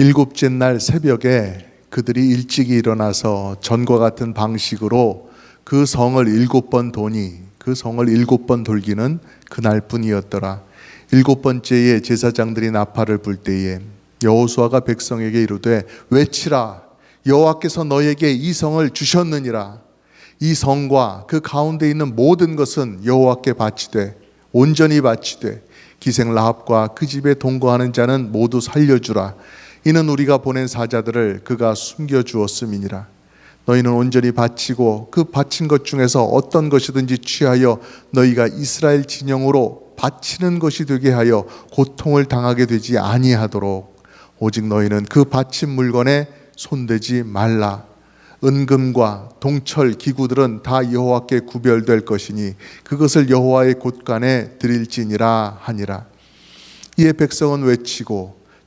일곱째 날 새벽에 그들이 일찍이 일어나서 전과 같은 방식으로 그 성을 일곱 번 도니 그 성을 일곱 번 돌기는 그날뿐이었더라. 일곱 번째에 제사장들이 나팔을 불 때에 여호수아가 백성에게 이르되 외치라. 여호와께서 너에게 이 성을 주셨느니라. 이 성과 그 가운데 있는 모든 것은 여호와께 바치되 온전히 바치되 기생 라합과 그 집에 동거하는 자는 모두 살려주라 이는 우리가 보낸 사자들을 그가 숨겨 주었음이니라. 너희는 온전히 바치고 그 바친 것 중에서 어떤 것이든지 취하여 너희가 이스라엘 진영으로 바치는 것이 되게 하여 고통을 당하게 되지 아니하도록. 오직 너희는 그 바친 물건에 손대지 말라. 은금과 동철 기구들은 다 여호와께 구별될 것이니 그것을 여호와의 곳간에 드릴지니라 하니라. 이에 백성은 외치고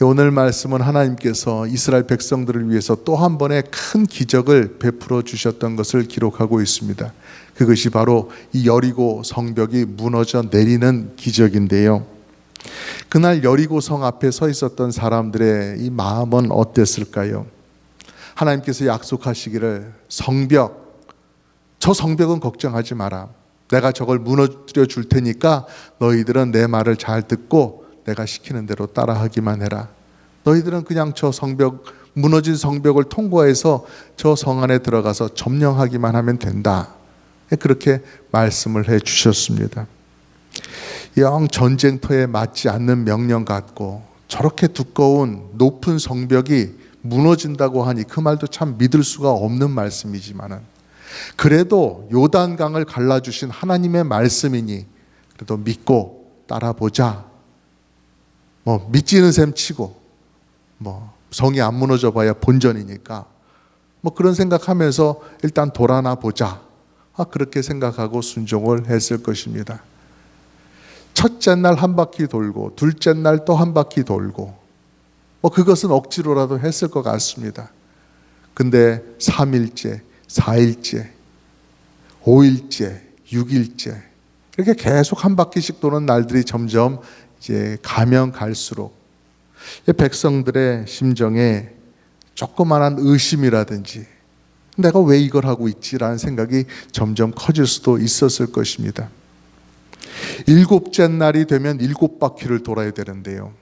오늘 말씀은 하나님께서 이스라엘 백성들을 위해서 또 한 번의 큰 기적을 베풀어 주셨던 것을 기록하고 있습니다. 그것이 바로 이 여리고 성벽이 무너져 내리는 기적인데요. 그날 여리고 성 앞에 서 있었던 사람들의 이 마음은 어땠을까요? 하나님께서 약속하시기를 성벽, 저 성벽은 걱정하지 마라. 내가 저걸 무너뜨려 줄 테니까 너희들은 내 말을 잘 듣고 내가 시키는 대로 따라하기만 해라. 너희들은 그냥 저 성벽 무너진 성벽을 통과해서 저 성 안에 들어가서 점령하기만 하면 된다. 그렇게 말씀을 해 주셨습니다. 영 전쟁터에 맞지 않는 명령 같고 저렇게 두꺼운 높은 성벽이 무너진다고 하니 그 말도 참 믿을 수가 없는 말씀이지만은 그래도 요단강을 갈라 주신 하나님의 말씀이니 그래도 믿고 따라 보자. 뭐 믿지는 셈 치고 뭐 성이 안 무너져 봐야 본전이니까 뭐 그런 생각하면서 일단 돌아나 보자. 아, 그렇게 생각하고 순종을 했을 것입니다. 첫째 날 한 바퀴 돌고 둘째 날 또 한 바퀴 돌고 뭐 그것은 억지로라도 했을 것 같습니다. 근데 3일째, 4일째, 5일째, 6일째 이렇게 계속 한 바퀴씩 도는 날들이 점점 이제 가면 갈수록 백성들의 심정에 조그만한 의심이라든지 내가 왜 이걸 하고 있지라는 생각이 점점 커질 수도 있었을 것입니다. 일곱째 날이 되면 일곱 바퀴를 돌아야 되는데요.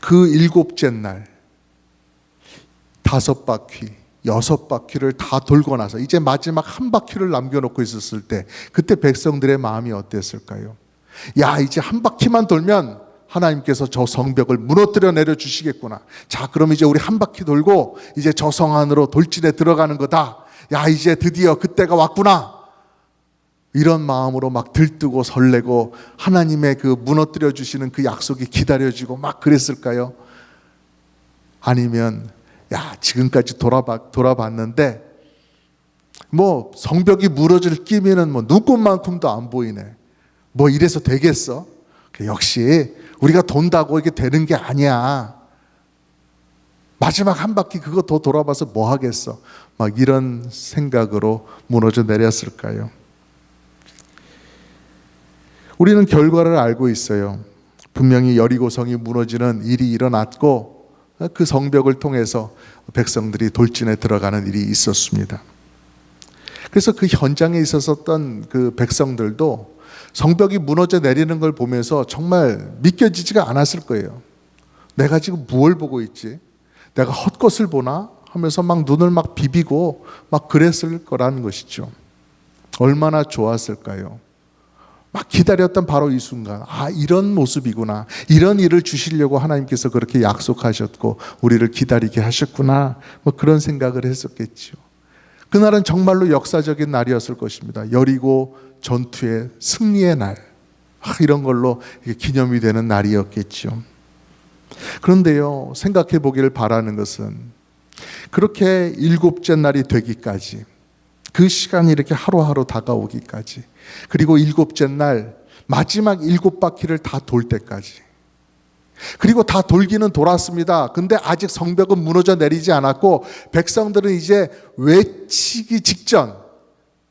그 일곱째 날, 다섯 바퀴, 여섯 바퀴를 다 돌고 나서 이제 마지막 한 바퀴를 남겨놓고 있었을 때 그때 백성들의 마음이 어땠을까요? 야, 이제 한 바퀴만 돌면 하나님께서 저 성벽을 무너뜨려 내려 주시겠구나. 자, 그럼 이제 우리 한 바퀴 돌고 이제 저 성 안으로 돌진에 들어가는 거다. 야, 이제 드디어 그때가 왔구나. 이런 마음으로 막 들뜨고 설레고 하나님의 그 무너뜨려 주시는 그 약속이 기다려지고 막 그랬을까요? 아니면 야, 지금까지 돌아봐, 돌아봤는데 뭐 성벽이 무너질 끼면은 뭐 눈꽃만큼도 안 보이네. 뭐 이래서 되겠어? 역시 우리가 돈다고 이게 되는 게 아니야. 마지막 한 바퀴 그거 더 돌아봐서 뭐 하겠어? 막 이런 생각으로 무너져 내렸을까요? 우리는 결과를 알고 있어요. 분명히 여리고성이 무너지는 일이 일어났고 그 성벽을 통해서 백성들이 돌진에 들어가는 일이 있었습니다. 그래서 그 현장에 있었던 그 백성들도 성벽이 무너져 내리는 걸 보면서 정말 믿겨지지가 않았을 거예요. 내가 지금 무엇을 보고 있지? 내가 헛것을 보나? 하면서 막 눈을 막 비비고 막 그랬을 거라는 것이죠. 얼마나 좋았을까요? 막 기다렸던 바로 이 순간, 아, 이런 모습이구나. 이런 일을 주시려고 하나님께서 그렇게 약속하셨고, 우리를 기다리게 하셨구나. 뭐 그런 생각을 했었겠죠. 그날은 정말로 역사적인 날이었을 것입니다. 여리고 전투의 승리의 날. 아, 이런 걸로 기념이 되는 날이었겠죠. 그런데요, 생각해 보기를 바라는 것은 그렇게 일곱째 날이 되기까지 그 시간이 이렇게 하루하루 다가오기까지. 그리고 일곱째 날 마지막 일곱 바퀴를 다 돌 때까지. 그리고 다 돌기는 돌았습니다. 근데 아직 성벽은 무너져 내리지 않았고 백성들은 이제 외치기 직전,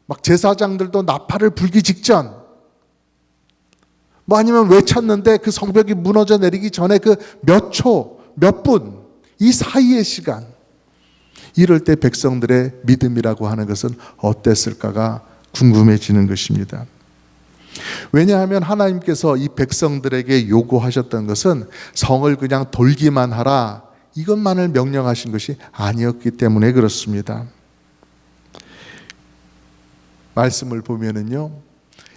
막 제사장들도 나팔을 불기 직전, 뭐 아니면 외쳤는데 그 성벽이 무너져 내리기 전에 그 몇 초, 몇 분, 이 사이의 시간. 이럴 때 백성들의 믿음이라고 하는 것은 어땠을까가 궁금해지는 것입니다. 왜냐하면 하나님께서 이 백성들에게 요구하셨던 것은 성을 그냥 돌기만 하라 이것만을 명령하신 것이 아니었기 때문에 그렇습니다. 말씀을 보면은요.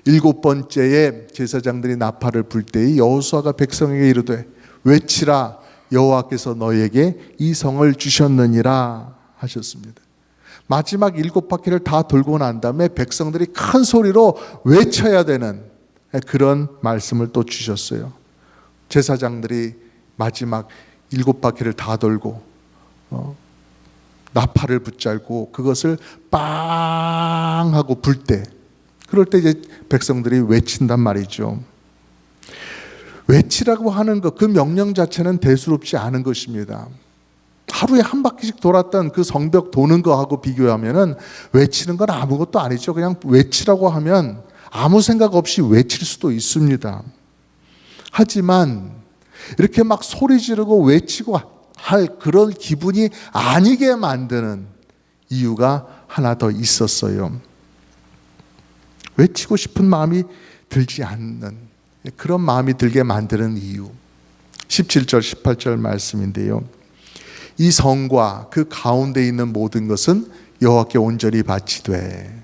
일곱 번째에 제사장들이 나팔을 불 때에 여호수아가 백성에게 이르되 외치라 여호와께서 너에게 이 성을 주셨느니라 하셨습니다. 마지막 일곱 바퀴를 다 돌고 난 다음에 백성들이 큰 소리로 외쳐야 되는 그런 말씀을 또 주셨어요. 제사장들이 마지막 일곱 바퀴를 다 돌고 어, 나팔을 붙잡고 그것을 빵 하고 불 때, 그럴 때 이제 백성들이 외친단 말이죠. 외치라고 하는 것, 그 명령 자체는 대수롭지 않은 것입니다. 하루에 한 바퀴씩 돌았던 그 성벽 도는 거하고 비교하면은 외치는 건 아무것도 아니죠. 그냥 외치라고 하면 아무 생각 없이 외칠 수도 있습니다. 하지만 이렇게 막 소리 지르고 외치고 할 그런 기분이 아니게 만드는 이유가 하나 더 있었어요. 외치고 싶은 마음이 들지 않는 그런 마음이 들게 만드는 이유. 17절, 18절 말씀인데요. 이 성과 그 가운데 있는 모든 것은 여호와께 온전히 바치되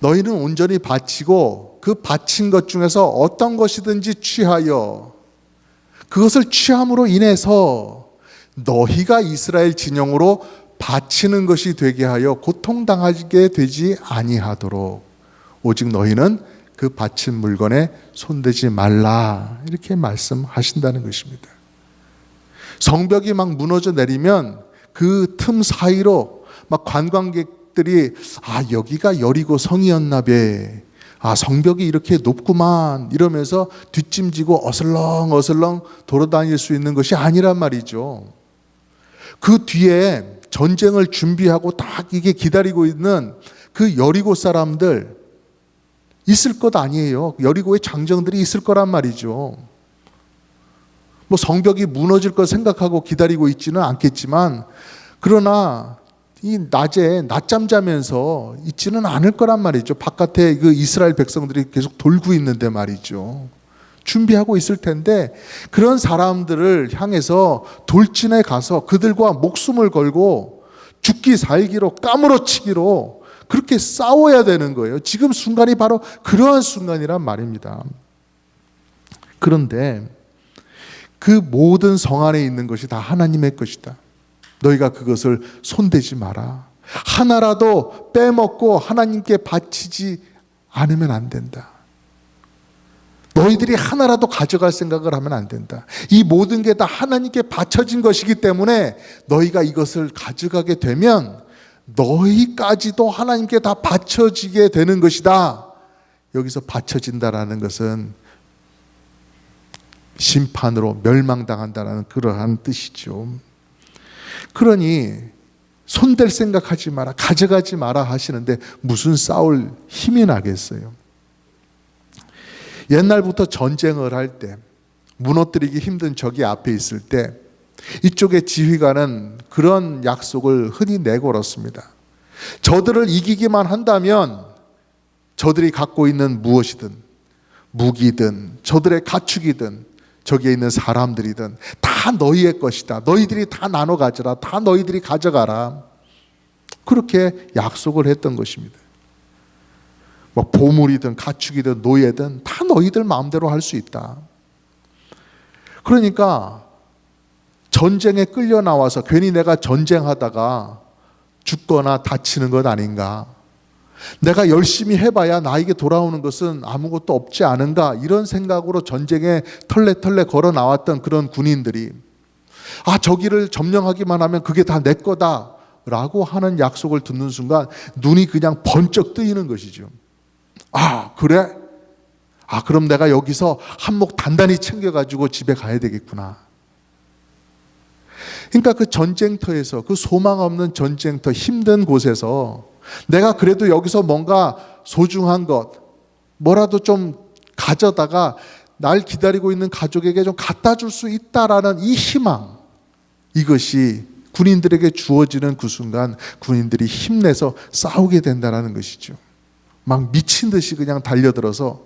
너희는 온전히 바치고 그 바친 것 중에서 어떤 것이든지 취하여 그것을 취함으로 인해서 너희가 이스라엘 진영으로 바치는 것이 되게 하여 고통당하게 되지 아니하도록 오직 너희는 그 바친 물건에 손대지 말라 이렇게 말씀하신다는 것입니다. 성벽이 막 무너져 내리면 그 틈 사이로 막 관광객들이 아 여기가 여리고 성이었나 봐. 아 성벽이 이렇게 높구만 이러면서 뒷짐지고 어슬렁 어슬렁 돌아다닐 수 있는 것이 아니란 말이죠. 그 뒤에 전쟁을 준비하고 딱 이게 기다리고 있는 그 여리고 사람들 있을 것 아니에요. 여리고의 장정들이 있을 거란 말이죠. 뭐 성벽이 무너질 걸 생각하고 기다리고 있지는 않겠지만 그러나 이 낮에 낮잠 자면서 있지는 않을 거란 말이죠. 바깥에 그 이스라엘 백성들이 계속 돌고 있는데 말이죠. 준비하고 있을 텐데 그런 사람들을 향해서 돌진해 가서 그들과 목숨을 걸고 죽기 살기로 까무러치기로 그렇게 싸워야 되는 거예요. 지금 순간이 바로 그러한 순간이란 말입니다. 그런데 그 모든 성 안에 있는 것이 다 하나님의 것이다. 너희가 그것을 손대지 마라. 하나라도 빼먹고 하나님께 바치지 않으면 안 된다. 너희들이 하나라도 가져갈 생각을 하면 안 된다. 이 모든 게 다 하나님께 바쳐진 것이기 때문에 너희가 이것을 가져가게 되면 너희까지도 하나님께 다 바쳐지게 되는 것이다. 여기서 바쳐진다라는 것은 심판으로 멸망당한다라는 그러한 뜻이죠. 그러니 손댈 생각하지 마라, 가져가지 마라 하시는데 무슨 싸울 힘이 나겠어요? 옛날부터 전쟁을 할 때 무너뜨리기 힘든 적이 앞에 있을 때 이쪽의 지휘관은 그런 약속을 흔히 내걸었습니다. 저들을 이기기만 한다면 저들이 갖고 있는 무엇이든 무기든 저들의 가축이든 저기에 있는 사람들이든 다 너희의 것이다. 너희들이 다 나눠 가져라. 다 너희들이 가져가라. 그렇게 약속을 했던 것입니다. 뭐 보물이든 가축이든 노예든 다 너희들 마음대로 할 수 있다. 그러니까 전쟁에 끌려 나와서 괜히 내가 전쟁하다가 죽거나 다치는 것 아닌가. 내가 열심히 해봐야 나에게 돌아오는 것은 아무것도 없지 않은가 이런 생각으로 전쟁에 털레털레 걸어 나왔던 그런 군인들이 아 저기를 점령하기만 하면 그게 다 내 거다 라고 하는 약속을 듣는 순간 눈이 그냥 번쩍 뜨이는 것이죠. 아, 그래? 아, 그럼 내가 여기서 한몫 단단히 챙겨가지고 집에 가야 되겠구나. 그러니까 그 전쟁터에서, 그 소망 없는 전쟁터, 힘든 곳에서 내가 그래도 여기서 뭔가 소중한 것, 뭐라도 좀 가져다가 날 기다리고 있는 가족에게 좀 갖다 줄 수 있다라는 이 희망, 이것이 군인들에게 주어지는 그 순간 군인들이 힘내서 싸우게 된다는 것이죠. 막 미친 듯이 그냥 달려들어서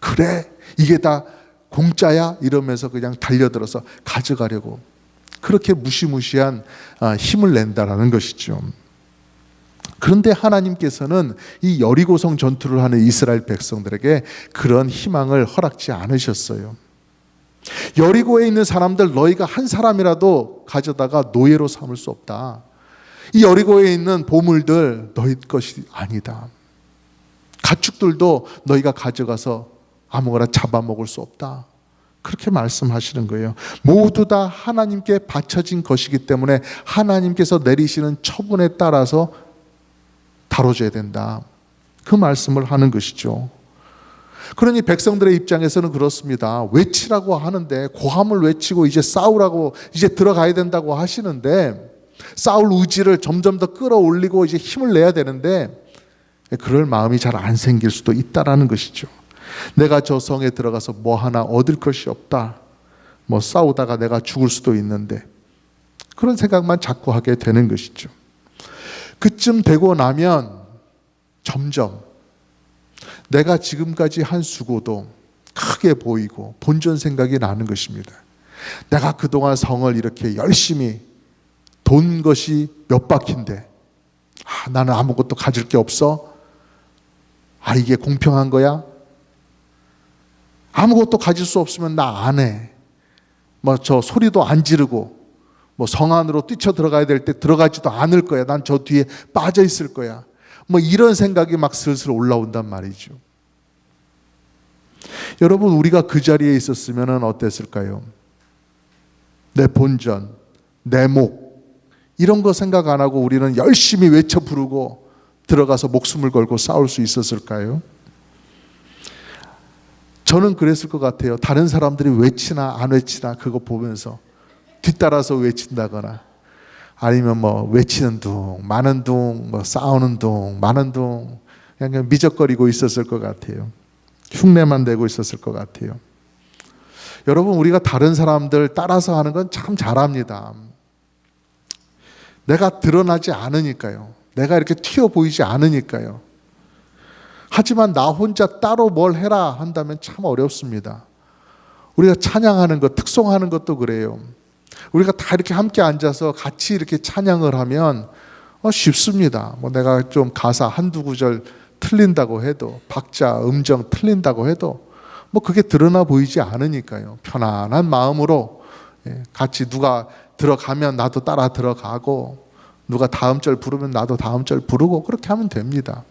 그래 이게 다 공짜야 이러면서 그냥 달려들어서 가져가려고 그렇게 무시무시한 아, 힘을 낸다라는 것이죠. 그런데 하나님께서는 이 여리고성 전투를 하는 이스라엘 백성들에게 그런 희망을 허락지 않으셨어요. 여리고에 있는 사람들 너희가 한 사람이라도 가져다가 노예로 삼을 수 없다. 이 여리고에 있는 보물들 너희 것이 아니다. 가축들도 너희가 가져가서 아무거나 잡아먹을 수 없다. 그렇게 말씀하시는 거예요. 모두 다 하나님께 바쳐진 것이기 때문에 하나님께서 내리시는 처분에 따라서 다뤄줘야 된다. 그 말씀을 하는 것이죠. 그러니 백성들의 입장에서는 그렇습니다. 외치라고 하는데 고함을 외치고 이제 싸우라고 이제 들어가야 된다고 하시는데 싸울 의지를 점점 더 끌어올리고 이제 힘을 내야 되는데 그럴 마음이 잘 안 생길 수도 있다라는 것이죠. 내가 저 성에 들어가서 뭐 하나 얻을 것이 없다. 뭐 싸우다가 내가 죽을 수도 있는데 그런 생각만 자꾸 하게 되는 것이죠. 그쯤 되고 나면 점점 내가 지금까지 한 수고도 크게 보이고 본전 생각이 나는 것입니다. 내가 그동안 성을 이렇게 열심히 돈 것이 몇 바퀴인데 아, 나는 아무것도 가질 게 없어. 아 이게 공평한 거야? 아무것도 가질 수 없으면 나 안 해. 뭐 저 소리도 안 지르고 뭐 성 안으로 뛰쳐 들어가야 될 때 들어가지도 않을 거야. 난 저 뒤에 빠져 있을 거야. 뭐 이런 생각이 막 슬슬 올라온단 말이죠. 여러분 우리가 그 자리에 있었으면 어땠을까요? 내 본전, 내 목 이런 거 생각 안 하고 우리는 열심히 외쳐 부르고 들어가서 목숨을 걸고 싸울 수 있었을까요? 저는 그랬을 것 같아요. 다른 사람들이 외치나 안 외치나 그거 보면서 뒤따라서 외친다거나 아니면 뭐 외치는 둥, 많은 둥, 뭐 싸우는 둥, 많은 둥 그냥 미적거리고 있었을 것 같아요. 흉내만 내고 있었을 것 같아요. 여러분 우리가 다른 사람들 따라서 하는 건 참 잘합니다. 내가 드러나지 않으니까요. 내가 이렇게 튀어 보이지 않으니까요. 하지만 나 혼자 따로 뭘 해라 한다면 참 어렵습니다. 우리가 찬양하는 것, 특송하는 것도 그래요. 우리가 다 이렇게 함께 앉아서 같이 이렇게 찬양을 하면 어, 쉽습니다. 뭐 내가 좀 가사 한두 구절 틀린다고 해도 박자, 음정 틀린다고 해도 뭐 그게 드러나 보이지 않으니까요. 편안한 마음으로 예, 같이 누가 들어가면 나도 따라 들어가고 누가 다음 절 부르면 나도 다음 절 부르고 그렇게 하면 됩니다.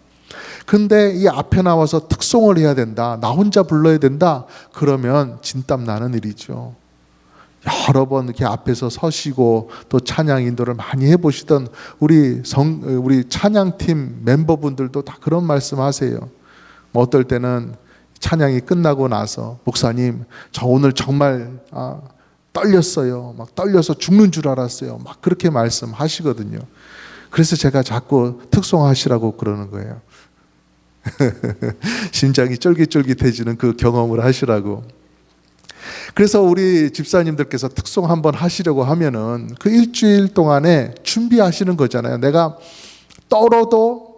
근데 이 앞에 나와서 특송을 해야 된다. 나 혼자 불러야 된다. 그러면 진땀 나는 일이죠. 여러 번 이렇게 앞에서 서시고 또 찬양 인도를 많이 해보시던 우리 성 우리 찬양팀 멤버분들도 다 그런 말씀 하세요. 뭐 어떨 때는 찬양이 끝나고 나서 목사님 저 오늘 정말 아, 떨렸어요. 막 떨려서 죽는 줄 알았어요. 막 그렇게 말씀하시거든요. 그래서 제가 자꾸 특송하시라고 그러는 거예요. 심장이 쫄깃쫄깃해지는 그 경험을 하시라고. 그래서 우리 집사님들께서 특송 한번 하시려고 하면은 그 일주일 동안에 준비하시는 거잖아요. 내가 떨어도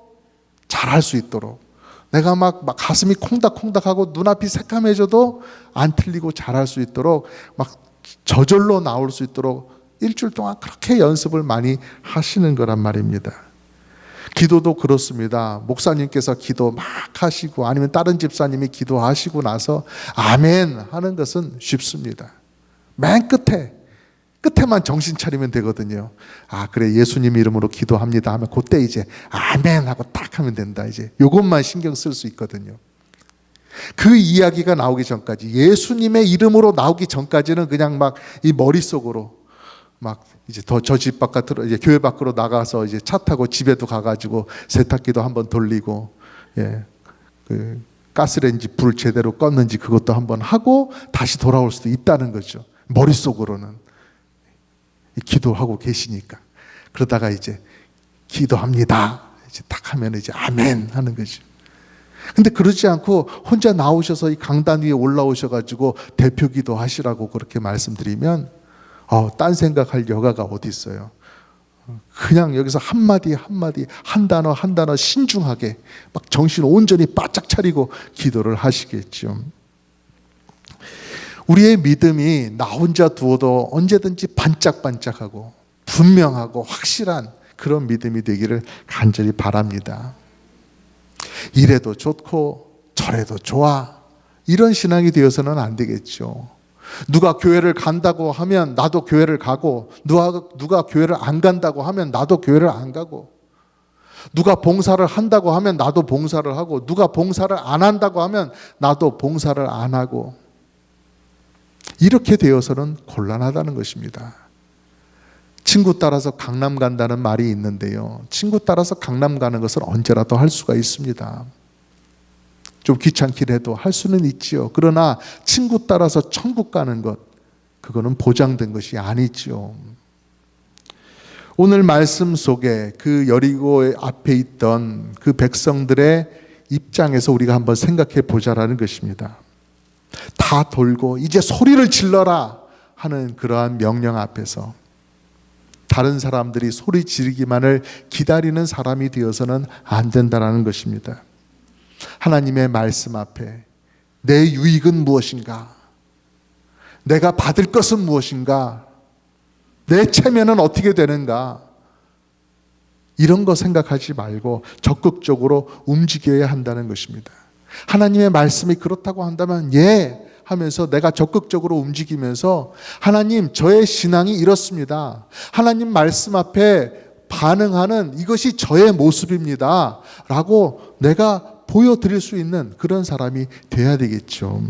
잘할 수 있도록. 내가 막, 막 가슴이 콩닥콩닥하고 눈앞이 새까매져도 안 틀리고 잘할 수 있도록 막 저절로 나올 수 있도록 일주일 동안 그렇게 연습을 많이 하시는 거란 말입니다. 기도도 그렇습니다. 목사님께서 기도 막 하시고 아니면 다른 집사님이 기도하시고 나서 아멘 하는 것은 쉽습니다. 맨 끝에 끝에만 정신 차리면 되거든요. 아 그래 예수님 이름으로 기도합니다 하면 그때 이제 아멘 하고 딱 하면 된다 이제 요것만 신경 쓸 수 있거든요. 그 이야기가 나오기 전까지 예수님의 이름으로 나오기 전까지는 그냥 막 이 머릿속으로 막 이제 더 저 집 바깥으로 이제 교회 밖으로 나가서 이제 차 타고 집에도 가가지고 세탁기도 한번 돌리고 예, 그 가스레인지 불 제대로 껐는지 그것도 한번 하고 다시 돌아올 수도 있다는 거죠. 머릿속으로는 기도하고 계시니까 그러다가 이제 기도합니다. 이제 딱 하면 이제 아멘 하는 거죠. 근데 그러지 않고 혼자 나오셔서 이 강단 위에 올라오셔가지고 대표 기도 하시라고 그렇게 말씀드리면 어, 딴 생각할 여가가 어디 있어요? 그냥 여기서 한마디 한마디 한 단어 한 단어 신중하게 막 정신 온전히 바짝 차리고 기도를 하시겠죠. 우리의 믿음이 나 혼자 두어도 언제든지 반짝반짝하고 분명하고 확실한 그런 믿음이 되기를 간절히 바랍니다. 이래도 좋고 저래도 좋아. 이런 신앙이 되어서는 안 되겠죠. 누가 교회를 간다고 하면 나도 교회를 가고 누가 누가 교회를 안 간다고 하면 나도 교회를 안 가고 누가 봉사를 한다고 하면 나도 봉사를 하고 누가 봉사를 안 한다고 하면 나도 봉사를 안 하고 이렇게 되어서는 곤란하다는 것입니다. 친구 따라서 강남 간다는 말이 있는데요. 친구 따라서 강남 가는 것은 언제라도 할 수가 있습니다. 좀 귀찮긴 해도 할 수는 있지요. 그러나 친구 따라서 천국 가는 것, 그거는 보장된 것이 아니지요. 오늘 말씀 속에 그 여리고 앞에 있던 그 백성들의 입장에서 우리가 한번 생각해 보자라는 것입니다. 다 돌고 이제 소리를 질러라 하는 그러한 명령 앞에서 다른 사람들이 소리 지르기만을 기다리는 사람이 되어서는 안 된다라는 것입니다. 하나님의 말씀 앞에 내 유익은 무엇인가? 내가 받을 것은 무엇인가? 내 체면은 어떻게 되는가? 이런 거 생각하지 말고 적극적으로 움직여야 한다는 것입니다. 하나님의 말씀이 그렇다고 한다면 예 하면서 내가 적극적으로 움직이면서 하나님 저의 신앙이 이렇습니다. 하나님 말씀 앞에 반응하는 이것이 저의 모습입니다. 라고 내가 보여드릴 수 있는 그런 사람이 돼야 되겠죠.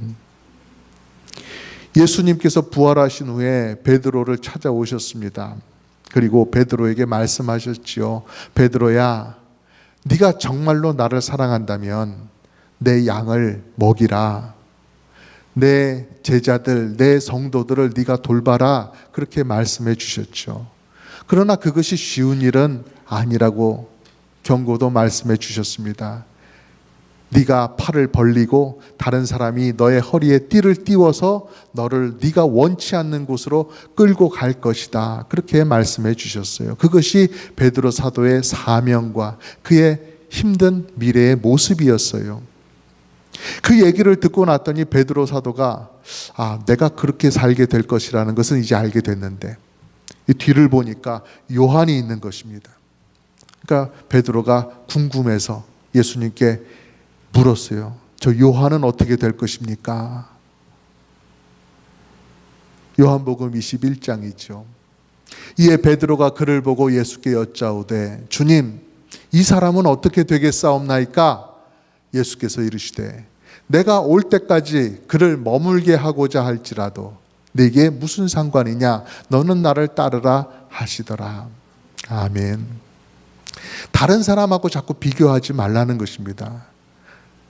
예수님께서 부활하신 후에 베드로를 찾아오셨습니다. 그리고 베드로에게 말씀하셨지요. 베드로야, 네가 정말로 나를 사랑한다면 내 양을 먹이라. 내 제자들, 내 성도들을 네가 돌봐라. 그렇게 말씀해 주셨죠. 그러나 그것이 쉬운 일은 아니라고 경고도 말씀해 주셨습니다. 네가 팔을 벌리고 다른 사람이 너의 허리에 띠를 띄워서 너를 네가 원치 않는 곳으로 끌고 갈 것이다. 그렇게 말씀해 주셨어요. 그것이 베드로 사도의 사명과 그의 힘든 미래의 모습이었어요. 그 얘기를 듣고 났더니 베드로 사도가 아, 내가 그렇게 살게 될 것이라는 것은 이제 알게 됐는데 이 뒤를 보니까 요한이 있는 것입니다. 그러니까 베드로가 궁금해서 예수님께 물었어요. 저 요한은 어떻게 될 것입니까? 요한복음 21장이죠. 이에 베드로가 그를 보고 예수께 여짜오되 주님 이 사람은 어떻게 되겠사옵나이까? 예수께서 이르시되 내가 올 때까지 그를 머물게 하고자 할지라도 내게 무슨 상관이냐 너는 나를 따르라 하시더라. 아멘. 다른 사람하고 자꾸 비교하지 말라는 것입니다.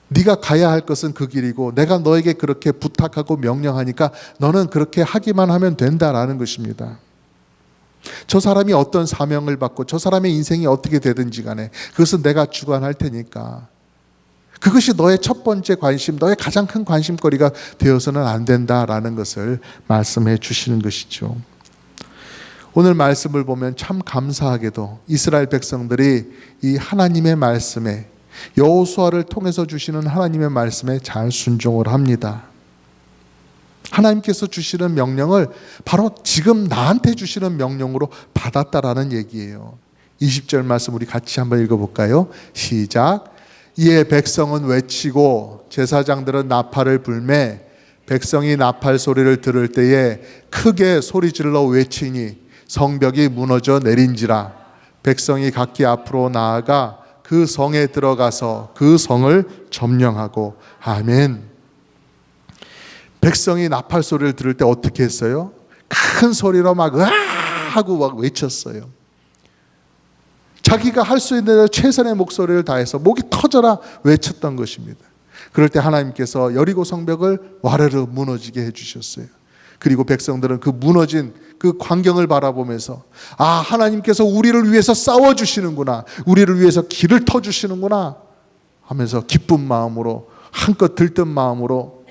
네가 가야 할 것은 그 길이고 내가 너에게 그렇게 부탁하고 명령하니까 너는 그렇게 하기만 하면 된다라는 것입니다. 저 사람이 어떤 사명을 받고 저 사람의 인생이 어떻게 되든지 간에 그것은 내가 주관할 테니까 그것이 너의 첫 번째 관심, 너의 가장 큰 관심거리가 되어서는 안 된다라는 것을 말씀해 주시는 것이죠. 오늘 말씀을 보면 참 감사하게도 이스라엘 백성들이 이 하나님의 말씀에 여호수아를 통해서 주시는 하나님의 말씀에 잘 순종을 합니다. 하나님께서 주시는 명령을 바로 지금 나한테 주시는 명령으로 받았다라는 얘기예요. 20절 말씀 우리 같이 한번 읽어 볼까요? 시작. 이에 백성은 외치고 제사장들은 나팔을 불매 백성이 나팔 소리를 들을 때에 크게 소리질러 외치니 성벽이 무너져 내린지라 백성이 각기 앞으로 나아가 그 성에 들어가서 그 성을 점령하고 아멘. 백성이 나팔 소리를 들을 때 어떻게 했어요? 큰 소리로 막 으아 하고 막 외쳤어요. 자기가 할 수 있는 최선의 목소리를 다해서 목이 터져라 외쳤던 것입니다. 그럴 때 하나님께서 여리고 성벽을 와르르 무너지게 해주셨어요. 그리고 백성들은 그 무너진 그 광경을 바라보면서 아 하나님께서 우리를 위해서 싸워 주시는구나 우리를 위해서 길을 터 주시는구나 하면서 기쁜 마음으로 한껏 들뜬 마음으로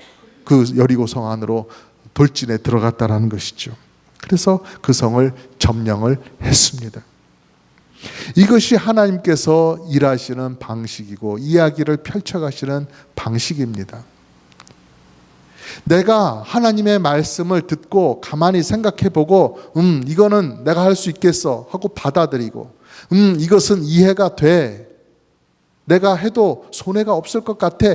그 여리고 성 안으로 돌진에 들어갔다라는 것이죠. 그래서 그 성을 점령을 했습니다. 이것이 하나님께서 일하시는 방식이고 이야기를 펼쳐가시는 방식입니다. 내가 하나님의 말씀을 듣고 가만히 생각해 보고, 음, 이거는 내가 할 수 있겠어 하고 받아들이고, 음, 이것은 이해가 돼. 내가 해도 손해가 없을 것 같아.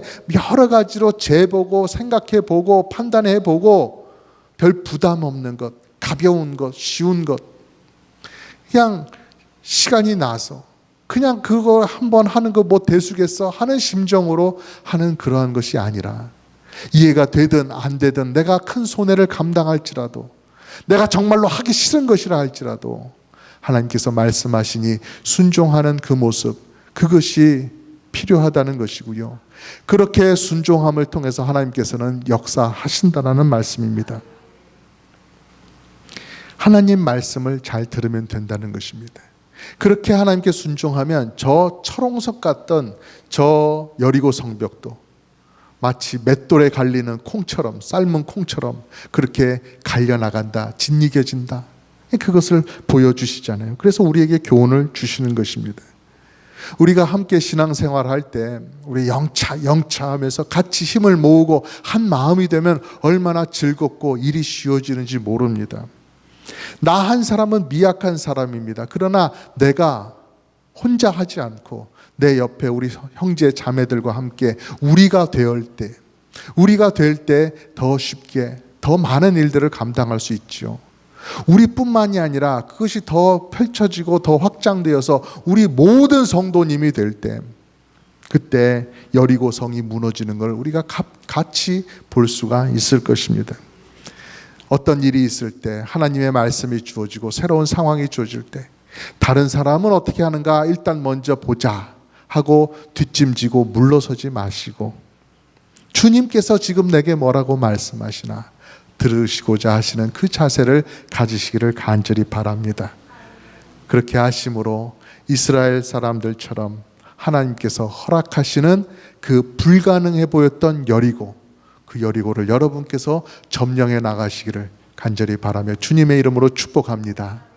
여러 가지로 재보고, 생각해 보고, 판단해 보고, 별 부담 없는 것, 가벼운 것, 쉬운 것. 그냥 시간이 나서, 그냥 그거 한번 하는 거 뭐 대수겠어? 하는 심정으로 하는 그러한 것이 아니라, 이해가 되든 안 되든 내가 큰 손해를 감당할지라도 내가 정말로 하기 싫은 것이라 할지라도 하나님께서 말씀하시니 순종하는 그 모습 그것이 필요하다는 것이고요. 그렇게 순종함을 통해서 하나님께서는 역사하신다라는 말씀입니다. 하나님 말씀을 잘 들으면 된다는 것입니다. 그렇게 하나님께 순종하면 저 철옹석 같던 저 여리고 성벽도 마치 맷돌에 갈리는 콩처럼 삶은 콩처럼 그렇게 갈려 나간다 짓이겨진다. 그것을 보여주시잖아요. 그래서 우리에게 교훈을 주시는 것입니다. 우리가 함께 신앙생활할 때 우리 영차 영차 하면서 같이 힘을 모으고 한 마음이 되면 얼마나 즐겁고 일이 쉬워지는지 모릅니다 나 한 사람은 미약한 사람입니다 그러나 내가 혼자 하지 않고 내 옆에 우리 형제 자매들과 함께 우리가 되을 때, 우리가 될 때 더 쉽게 더 많은 일들을 감당할 수 있지요. 우리뿐만이 아니라 그것이 더 펼쳐지고 더 확장되어서 우리 모든 성도님이 될 때, 그때 여리고 성이 무너지는 걸 우리가 같이 볼 수가 있을 것입니다. 어떤 일이 있을 때 하나님의 말씀이 주어지고 새로운 상황이 주어질 때 다른 사람은 어떻게 하는가 일단 먼저 보자. 하고 뒷짐지고 물러서지 마시고 주님께서 지금 내게 뭐라고 말씀하시나 들으시고자 하시는 그 자세를 가지시기를 간절히 바랍니다. 그렇게 하심으로 이스라엘 사람들처럼 하나님께서 허락하시는 그 불가능해 보였던 여리고 그 여리고를 여러분께서 점령해 나가시기를 간절히 바라며 주님의 이름으로 축복합니다.